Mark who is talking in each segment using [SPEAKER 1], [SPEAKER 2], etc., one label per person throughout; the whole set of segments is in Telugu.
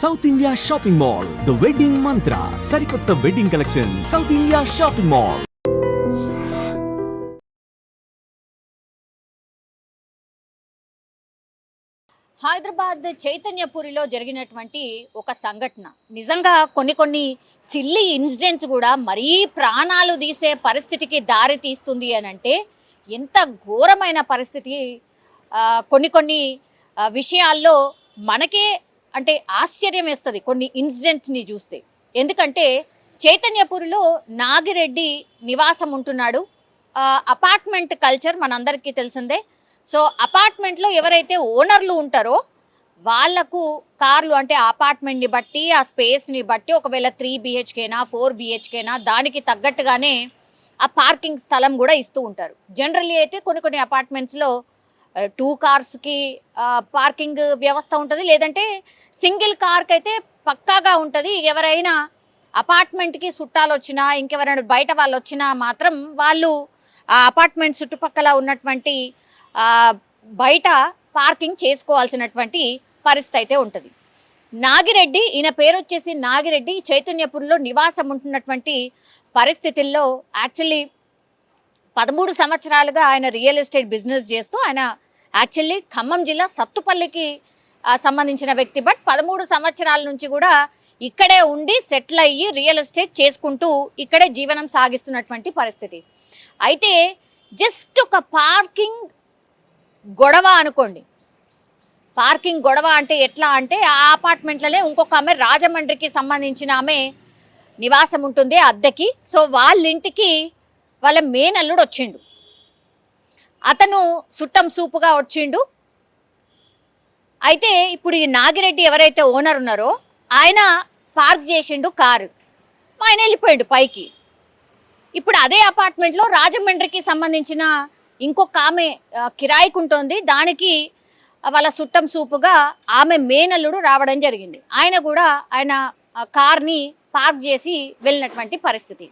[SPEAKER 1] South India shopping mall the wedding Mantra సరికొత్త wedding collection South India shopping mall
[SPEAKER 2] Hyderabad చైతన్యపురిలో జరిగినటువంటి ఒక సంఘటన. నిజంగా కొన్ని కొన్ని సిల్లి ఇన్సిడెంట్స్ కూడా మరీ ప్రాణాలు తీసే పరిస్థితికి దారి తీస్తుంది అని అంటే ఎంత ఘోరమైన పరిస్థితి కొన్ని కొన్ని విషయాల్లో మనకే అంటే ఆశ్చర్యం వేస్తుంది కొన్ని ఇన్సిడెంట్స్ని చూస్తే. ఎందుకంటే చైతన్యపూరిలో నాగిరెడ్డి నివాసం ఉంటున్నాడు. అపార్ట్మెంట్ కల్చర్ మనందరికీ తెలిసిందే. సో అపార్ట్మెంట్లో ఎవరైతే ఓనర్లు ఉంటారో వాళ్ళకు కార్లు అంటే అపార్ట్మెంట్ని బట్టి ఆ స్పేస్ని బట్టి ఒకవేళ త్రీ బిహెచ్కేనా ఫోర్ బిహెచ్కేనా దానికి తగ్గట్టుగానే ఆ పార్కింగ్ స్థలం కూడా ఇస్తూ ఉంటారు. జనరల్లీ అయితే కొన్ని కొన్ని అపార్ట్మెంట్స్లో టూ కార్స్కి పార్కింగ్ వ్యవస్థ ఉంటుంది. లేదంటే సింగిల్ కార్కి అయితే పక్కాగా ఉంటుంది. ఎవరైనా అపార్ట్మెంట్కి చుట్టాలు వచ్చినా ఇంకెవరైనా బయట వాళ్ళు వచ్చినా మాత్రం వాళ్ళు ఆ అపార్ట్మెంట్ చుట్టుపక్కల ఉన్నటువంటి బయట పార్కింగ్ చేసుకోవాల్సినటువంటి పరిస్థితి అయితే ఉంటుంది. నాగిరెడ్డి ఈయన పేరు వచ్చేసి నాగిరెడ్డి చైతన్యపూర్లో నివాసం ఉంటున్నటువంటి పరిస్థితుల్లో యాక్చువల్లీ పదమూడు సంవత్సరాలుగా ఆయన రియల్ ఎస్టేట్ బిజినెస్ చేస్తూ ఆయన యాక్చువల్లీ ఖమ్మం జిల్లా సత్తుపల్లికి సంబంధించిన వ్యక్తి. బట్ పదమూడు సంవత్సరాల నుంచి కూడా ఇక్కడే ఉండి సెటిల్ అయ్యి రియల్ ఎస్టేట్ చేసుకుంటూ ఇక్కడే జీవనం సాగిస్తున్నటువంటి పరిస్థితి. అయితే జస్ట్ ఒక పార్కింగ్ గొడవ అనుకోండి. పార్కింగ్ గొడవ అంటే ఎట్లా అంటే ఆ అపార్ట్మెంట్లోనే ఇంకొక ఆమె రాజమండ్రికి సంబంధించిన ఆమె నివాసం ఉంటుంది అద్దెకి. సో వాళ్ళ ఇంటికి వాళ్ళ మేనల్లుడు వచ్చిండు. అతను సుట్టం సూపుగా వచ్చిండు. అయితే ఇప్పుడు ఈ నాగిరెడ్డి ఎవరైతే ఓనర్ ఉన్నారో ఆయన పార్క్ చేసిండు కారు. ఆయన వెళ్ళిపోయాడు పైకి. ఇప్పుడు అదే అపార్ట్మెంట్లో రాజమండ్రికి సంబంధించిన ఇంకొక ఆమె కిరాయికి ఉంటుంది. దానికి వాళ్ళ సుట్టం సూపుగా ఆమె మేనల్లుడు రావడం జరిగింది. ఆయన కూడా ఆయన ఆ, కార్ని పార్క్ చేసి వెళ్ళినటువంటి పరిస్థితి.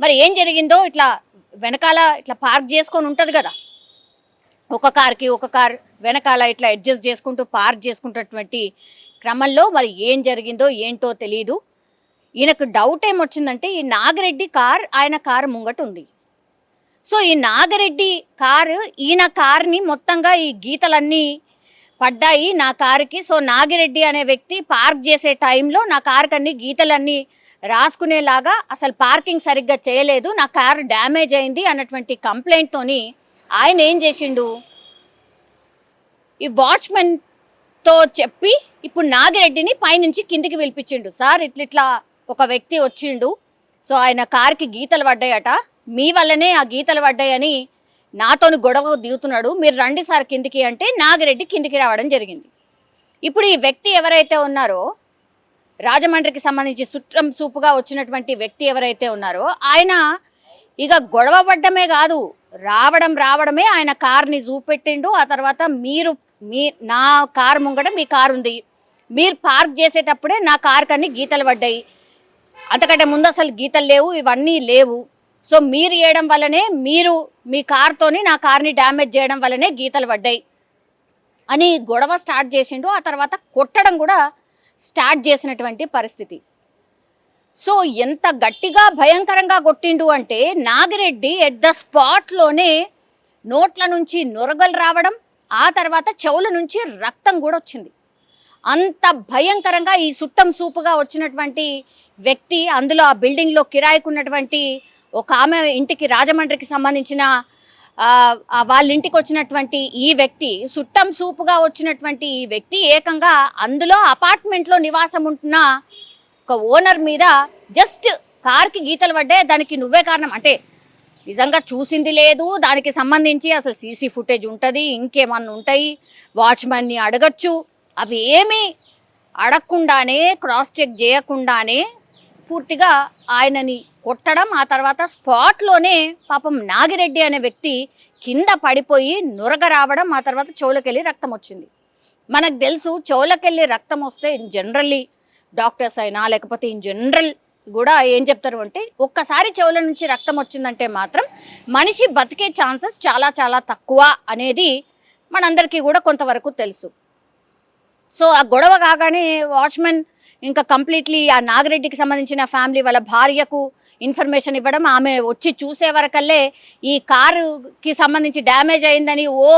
[SPEAKER 2] మరి ఏం జరిగిందో ఇట్లా వెనకాల ఇట్లా పార్క్ చేసుకొని ఉంటుంది కదా. ఒక కార్కి ఒక కార్ వెనకాల ఇట్లా అడ్జస్ట్ చేసుకుంటూ పార్క్ చేసుకుంటున్నటువంటి క్రమంలో మరి ఏం జరిగిందో ఏంటో తెలియదు ఈయనకు డౌట్ ఏమొచ్చిందంటే ఈ నాగిరెడ్డి కార్ ఆయన కారు ముంగట ఉంది. సో ఈ నాగిరెడ్డి కారు ఈయన కార్ని మొత్తంగా ఈ గీతలన్నీ పడ్డాయి నా కారుకి. సో నాగిరెడ్డి అనే వ్యక్తి పార్క్ చేసే టైంలో నా కారుకన్నీ అన్ని గీతలన్నీ రాసుకునేలాగా అసలు పార్కింగ్ సరిగ్గా చేయలేదు నా కారు డ్యామేజ్ అయింది అన్నటువంటి కంప్లైంట్తోని ఆయన ఏం చేసిండు? ఈ వాచ్మెన్తో చెప్పి ఇప్పుడు నాగిరెడ్డిని పైనుంచి కిందికి పిలిపించిండు. సార్ ఇట్లా ఇట్లా ఒక వ్యక్తి వచ్చిండు. సో ఆయన కార్కి గీతలు పడ్డాయట. మీ వల్లనే ఆ గీతలు పడ్డాయని నాతోని గొడవ దిగుతున్నాడు. మీరు రండి సార్ కిందికి అంటే నాగిరెడ్డి కిందికి రావడం జరిగింది. ఇప్పుడు ఈ వ్యక్తి ఎవరైతే ఉన్నారో రాజమండ్రికి సంబంధించి సుట్రం సూపుగా వచ్చినటువంటి వ్యక్తి ఎవరైతే ఉన్నారో ఆయన ఇక గొడవ పడ్డమే కాదు రావడం రావడమే ఆయన కార్ని చూపెట్టిండు. ఆ తర్వాత మీరు మీ నా కార్ ముంగట మీ కారు ఉంది. మీరు పార్క్ చేసేటప్పుడే నా కార్ కన్నీ గీతలు పడ్డాయి. అంతకంటే ముందు అసలు గీతలు లేవు ఇవన్నీ లేవు. సో మీరు వేయడం వల్లనే మీరు మీ కార్తోని నా కార్ని డ్యామేజ్ చేయడం వల్లనే గీతలు పడ్డాయి. అని గొడవ స్టార్ట్ చేసిండు. ఆ తర్వాత కొట్టడం కూడా స్టార్ట్ చేసినటువంటి పరిస్థితి. సో ఎంత గట్టిగా భయంకరంగా కొట్టిండు అంటే నాగిరెడ్డి ఎట్ ద స్పాట్లోనే నోట్ల నుంచి నొరగలు రావడం ఆ తర్వాత చెవుల నుంచి రక్తం కూడా వచ్చింది. అంత భయంకరంగా ఈ సుట్టం సూపుగా వచ్చినటువంటి వ్యక్తి అందులో ఆ బిల్డింగ్లో కిరాయికున్నటువంటి ఒక ఆమె ఇంటికి రాజమండ్రికి సంబంధించిన వాళ్ళ ఇంటికి వచ్చినటువంటి ఈ వ్యక్తి సుట్టం సూపుగా వచ్చినటువంటి ఈ వ్యక్తి ఏకంగా అందులో అపార్ట్మెంట్లో నివాసం ఉంటున్న ఒక ఓనర్ మీద జస్ట్ కార్కి గీతలు పడ్డే దానికి నువ్వే కారణం. అంటే నిజంగా చూసింది లేదు దానికి సంబంధించి అసలు సీసీ ఫుటేజ్ ఉంటుంది ఇంకేమన్నా ఉంటాయి వాచ్మెన్ని అడగచ్చు. అవి ఏమీ అడగకుండానే క్రాస్ చెక్ చేయకుండానే పూర్తిగా ఆయనని కొట్టడం ఆ తర్వాత స్పాట్లోనే పాపం నాగిరెడ్డి అనే వ్యక్తి కింద పడిపోయి నురగ రావడం ఆ తర్వాత చెవులకెళ్ళి రక్తం వచ్చింది మనకు తెలుసు చెవులకెళ్ళి రక్తం వస్తే జనరల్లీ డాక్టర్స్ అయినా లేకపోతే ఇన్ జనరల్ కూడా ఏం చెప్తారు అంటే ఒక్కసారి చెవుల నుంచి రక్తం వచ్చిందంటే మాత్రం మనిషి బతికే ఛాన్సెస్ చాలా చాలా తక్కువ అనేది మనందరికీ కూడా కొంతవరకు తెలుసు. సో ఆ గొడవ కాగానే వాచ్మెన్ ఇంకా కంప్లీట్లీ ఆ నాగిరెడ్డికి సంబంధించిన ఫ్యామిలీ వాళ్ళ భార్యకు ఇన్ఫర్మేషన్ ఇవ్వడం ఆమె వచ్చి చూసే వరకల్లే ఈ కారుకి సంబంధించి డ్యామేజ్ అయిందని ఓ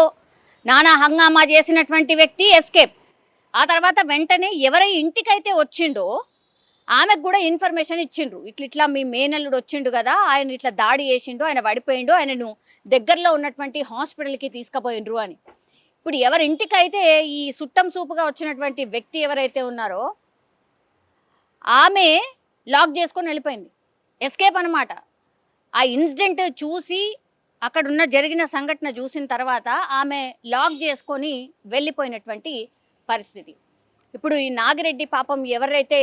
[SPEAKER 2] నానా హంగామా చేసినటువంటి వ్యక్తి ఎస్కేప్. ఆ తర్వాత వెంటనే ఎవరై ఇంటికైతే వచ్చిండో ఆమెకు కూడా ఇన్ఫర్మేషన్ ఇచ్చిండ్రు. ఇట్లా ఇట్లా మీ మేనల్లుడు వచ్చిండు కదా ఆయన ఇట్లా దాడి చేసిండు ఆయన పడిపోయిండు ఆయనను దగ్గరలో ఉన్నటువంటి హాస్పిటల్కి తీసుకుపోయిండ్రు అని. ఇప్పుడు ఎవరి ఇంటికైతే ఈ సుట్టం సూపుగా వచ్చినటువంటి వ్యక్తి ఎవరైతే ఉన్నారో ఆమె లాక్ చేసుకొని వెళ్ళిపోయింది. ఎస్కేప్ అనమాట ఆ ఇన్సిడెంట్ చూసి అక్కడ ఉన్న జరిగిన సంఘటన చూసిన తర్వాత ఆమె లాక్ చేసుకొని వెళ్ళిపోయినటువంటి పరిస్థితి. ఇప్పుడు ఈ నాగిరెడ్డి పాపం ఎవరైతే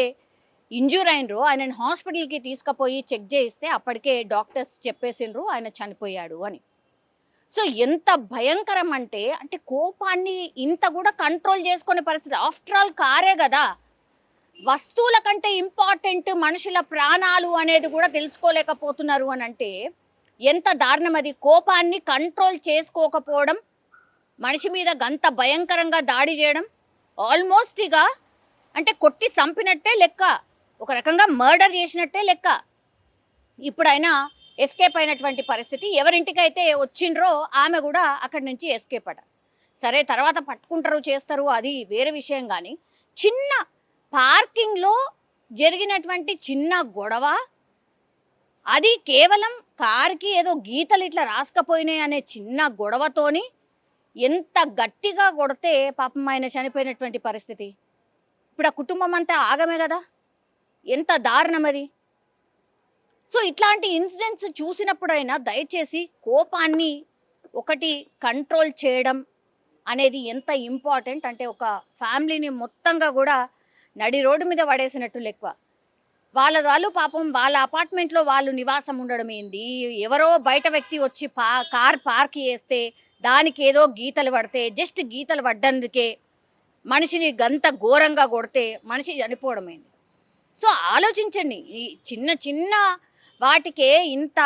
[SPEAKER 2] ఇంజూర్ అయినరో ఆయనను హాస్పిటల్కి తీసుకుపోయి చెక్ చేయిస్తే అప్పటికే డాక్టర్స్ చెప్పేసిండ్రు ఆయన చనిపోయాడు అని. సో ఎంత భయంకరం అంటే అంటే కోపాన్ని ఇంత కూడా కంట్రోల్ చేసుకునే పరిస్థితి. ఆఫ్టర్ ఆల్ కారే కదా. వస్తువుల కంటే ఇంపార్టెంట్ మనుషుల ప్రాణాలు అనేది కూడా తెలుసుకోలేకపోతున్నారు అని అంటే ఎంత దారుణం అది. కోపాన్ని కంట్రోల్ చేసుకోకపోవడం మనిషి మీద గంత భయంకరంగా దాడి చేయడం ఆల్మోస్ట్ ఇక అంటే కొట్టి చంపినట్టే లెక్క ఒక రకంగా మర్డర్ చేసినట్టే లెక్క. ఇప్పుడైనా ఎస్కేప్ అయినటువంటి పరిస్థితి. ఎవరింటికైతే వచ్చిండ్రో ఆమె కూడా అక్కడి నుంచి ఎస్కేప్ అట. సరే తర్వాత పట్టుకుంటారు చేస్తారు అది వేరే విషయం కానీ చిన్న పార్కింగ్లో జరిగినటువంటి చిన్న గొడవ అది కేవలం కార్కి ఏదో గీతలు ఇట్లా రాసుకపోయినాయి అనే చిన్న గొడవతోని ఎంత గట్టిగా కొడితే పాపం ఆయన చనిపోయినటువంటి పరిస్థితి. ఇప్పుడు ఆ కుటుంబం అంతా ఆగమే కదా? ఎంత దారుణం అది. సో ఇట్లాంటి ఇన్సిడెంట్స్ చూసినప్పుడైనా దయచేసి కోపాన్ని ఒకటి కంట్రోల్ చేయడం అనేది ఎంత ఇంపార్టెంట్ అంటే ఒక ఫ్యామిలీని మొత్తంగా కూడా నడి రోడ్డు మీద పడేసినట్టు లెక్క వాళ్ళ వాళ్ళు పాపం వాళ్ళ అపార్ట్మెంట్లో వాళ్ళు నివాసం ఉండడం ఏంది? ఎవరో బయట వ్యక్తి వచ్చి పా కార్ పార్క్ చేస్తే దానికి ఏదో గీతలు పడితే జస్ట్ గీతలు పడ్డందుకే మనిషిని గంత ఘోరంగా కొడితే మనిషి చనిపోవడమైంది సో ఆలోచించండి. ఈ చిన్న చిన్న వాటికే ఇంత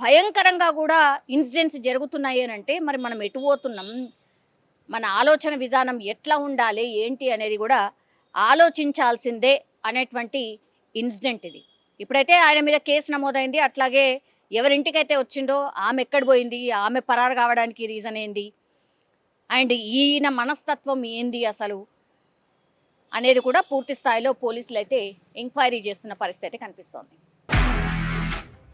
[SPEAKER 2] భయంకరంగా కూడా ఇన్సిడెంట్స్ జరుగుతున్నాయి అని అంటే మరి మనం ఎటు పోతున్నాం? మన ఆలోచన విధానం ఎట్లా ఉండాలి? ఏంటి అనేది కూడా ఆలోచించాల్సిందే అనేటువంటి ఇన్సిడెంట్ ఇది. ఇప్పుడైతే ఆయన మీద కేసు నమోదైంది. అట్లాగే ఎవరింటికైతే వచ్చిండో ఆమె ఎక్కడ పోయింది? ఆమె పరారు కావడానికి రీజన్ ఏంది? అండ్ ఈయన మనస్తత్వం ఏంది అసలు? అనేది కూడా పూర్తి స్థాయిలో పోలీసులు అయితే ఎంక్వైరీ చేస్తున్న పరిస్థితి అయితే కనిపిస్తోంది.